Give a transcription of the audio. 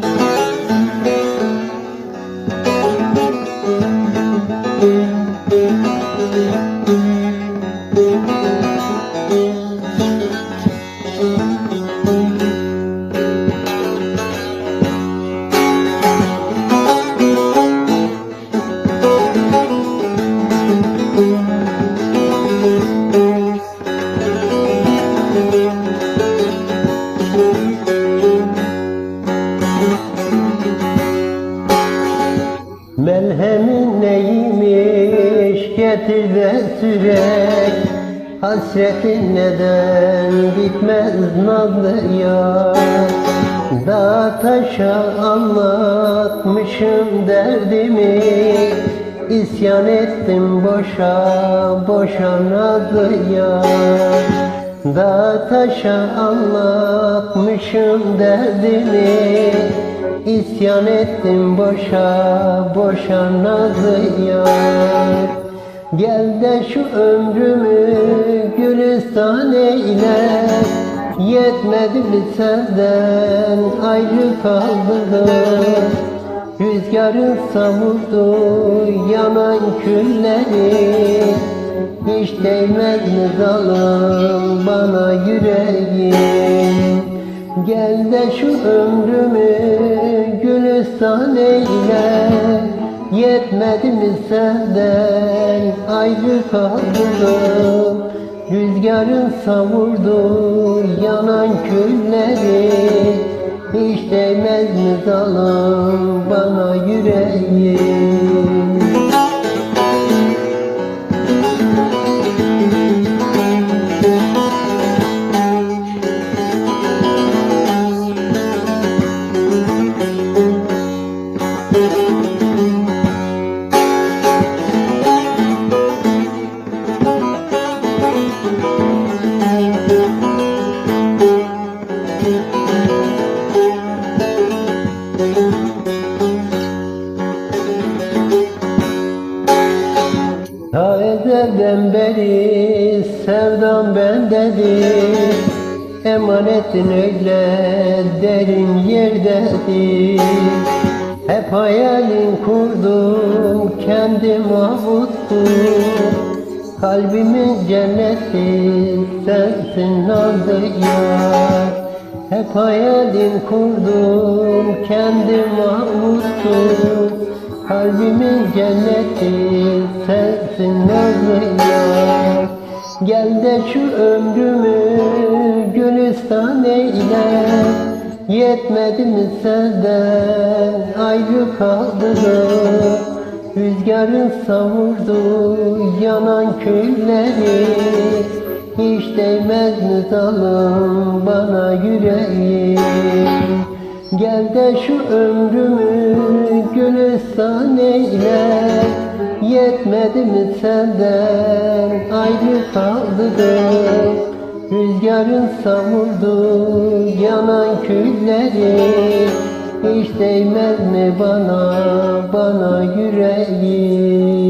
Mm-hmm. Neymiş getir ve sürek? Hasretin neden bitmez nazlı yar? Dağ taşa anlatmışım derdimi İsyan ettim boşa boşa nazlı yar Dağ taşa anlatmışım derdimi İsyan ettim boşa boşa nazlı yar Gel de şu ömrümü gülistan eyle. Yetmedi mi senden ayrı kaldım Rüzgarın savurdu yanan külleri Hiç değmez mi bana yüreğim. Gel de şu ömrümü gülistan eyle. Yetmedi mi senden ayrı kaldım Rüzgarın savurdu yanan külleri. Hiç değmez mi zalim bana yüreğim sevdam bendedir. Emanetin öyle derin yerdedir. Hep hayalin kurdum kendim avuttum Kalbimin cenneti sensin nazlı yar. Hep hayalin kurdum kendim avuttum Kalbimin cenneti sensin nazlı yar Gel de şu ömrümü gülistan eyle. Yetmedi mi senden? Ayrı kaldım Rüzgarın savurdu yanan külleri Hiç değmez mi zalim bana yüreğim? Gel de şu ömrümü gülistan eyle Yetmedi mi senden? Ayrı kaldım Rüzgarın savurdu yanan külleri. Hiç değmez mi bana, bana yüreğim